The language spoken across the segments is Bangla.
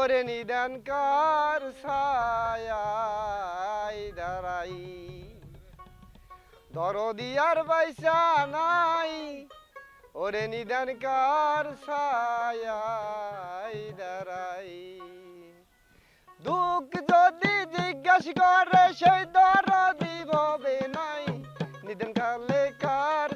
ওরে নিদান কার ছায়াই দাঁড়াই? দরদিয়ার বাইসা নাই, ওরে নিদান কার ছায়াই দাঁড়াই? দুঃখ যদি জিজ্ঞাস করে, সেই দরদি ভবে নাই। নিদান কালে কার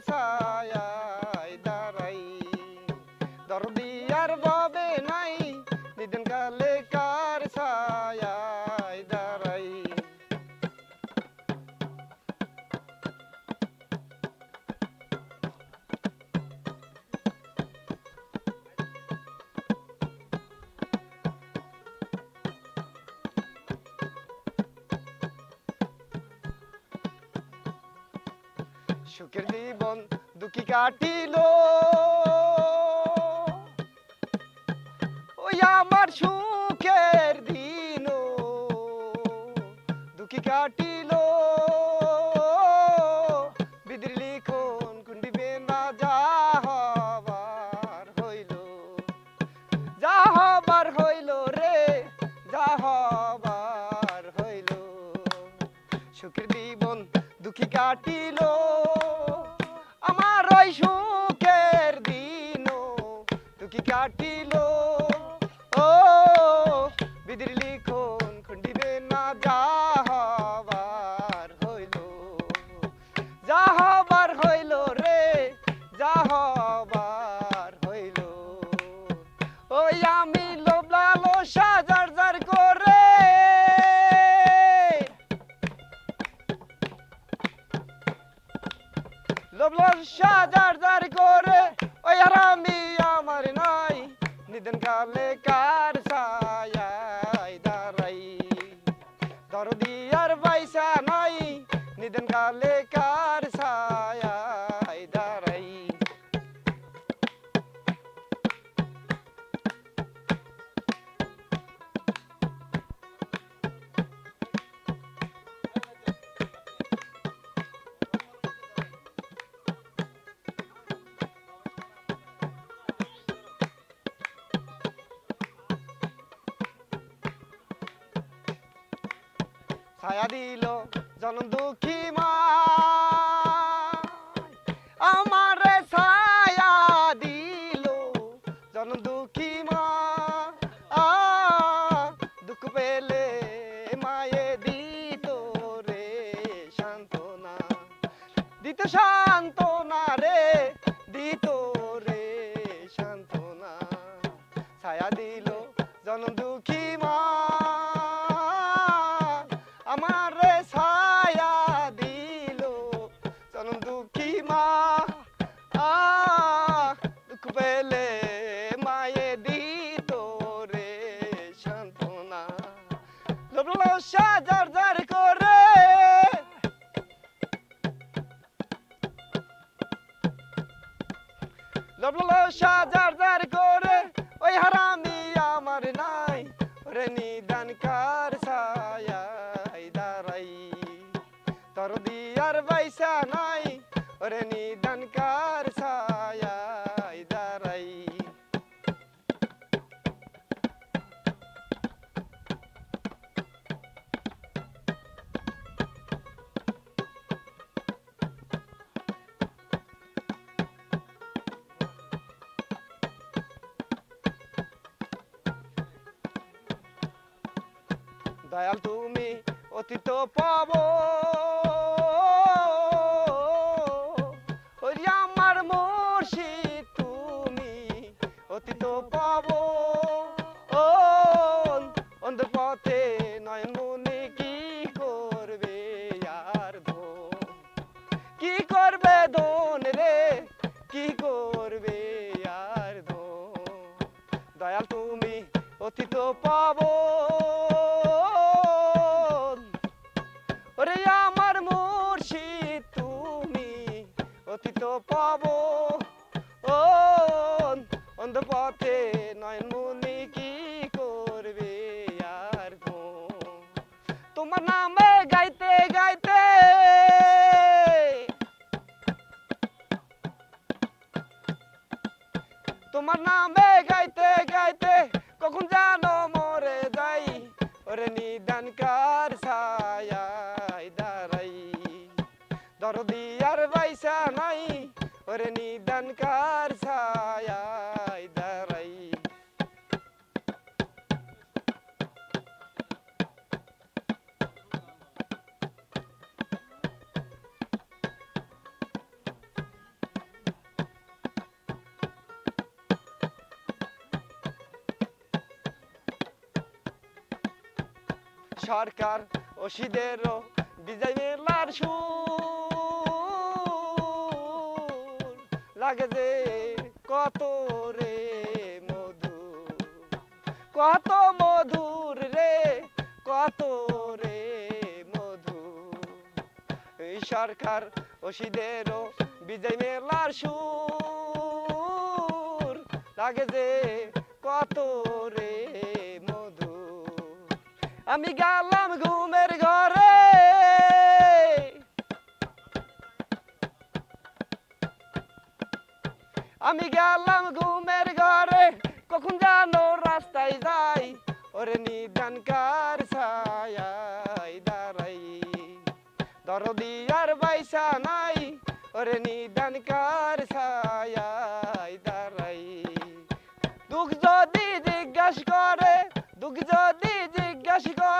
সুখের জীবন দুঃখী কাটিল। ওই আমার সুখের দিন দুঃখী কাটিল। কাটিল ও বিদির লিখন খন্ডিবে না যা হবার হইল। যা হইল রে ওই আমি লোবলালো সাজার জার করে। লোবলাল সাজার জার করে। ওই আর আমি কালে কার ছায়া দিল জন দুঃখী মা। আমার ছায়া দিল জন দুঃখী মা। দুঃখ পেলে মায়ে দিত রে সান্ত্বনা। দিত সান্ত্বনা রে, দিত রে সান্ত্বনা। ছায়া দিল জন দুঃখী মা। লবলো সাজার জার করে, ওই হারামি আমার নাই। ওরে নিদান কার ছায়াই দাঁড়াই? তোর দিয়ার বাইসা নাই, ওরে নিদান কার দয়াল তুমি অতীত পাব। আমার মুর্শিদ তুমি অতীত পাব। পথে নয়ন মনে কি করবে আর কি করবে ধন রে? কি করবে আর দয়াল তুমি অতীত পাব। পাব। অন্ধ পথে নয়ন মুনি কি করবে আর তোমার নামে গাইতে গাইতে তোমার নামে গাইতে গাইতে কখন জানো মোর ওরে নিদান কার ছায়ায় দাঁড়াই দরদি আর বাইসা নাই ওরে নিদান কার ছায়ায় দাঁড়াই? সরকার ওসিদেরও বিজয় মেলার সুর লাগে কত রে মধু কত মধুর রে, কত রে মধু এই সরকার ওসিদেরও বিজয় মেলার সুর, লাগে যে কত রে মধু আমি গেলাম ঘুমের গেলাম ঘুমের ঘরে, কখন জানো রাস্তায় যাই, ওরে নিদান কার ছায়ায় দাঁড়াই। দরদি আর বাইসা নাই, ওরে নিদান কার ছায়ায় দাঁড়াই। দুঃখ যদি জিজ্ঞাস করে, দুঃখ যদি জিজ্ঞাস করে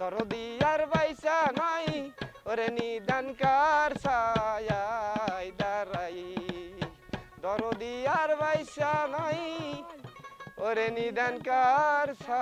দরদি আর বাইসা নাই, ওরে নিদান কার ছায়ায় দাঁড়াই? দরদি আর বাইসা নাই, ওরে নিদান কার ছা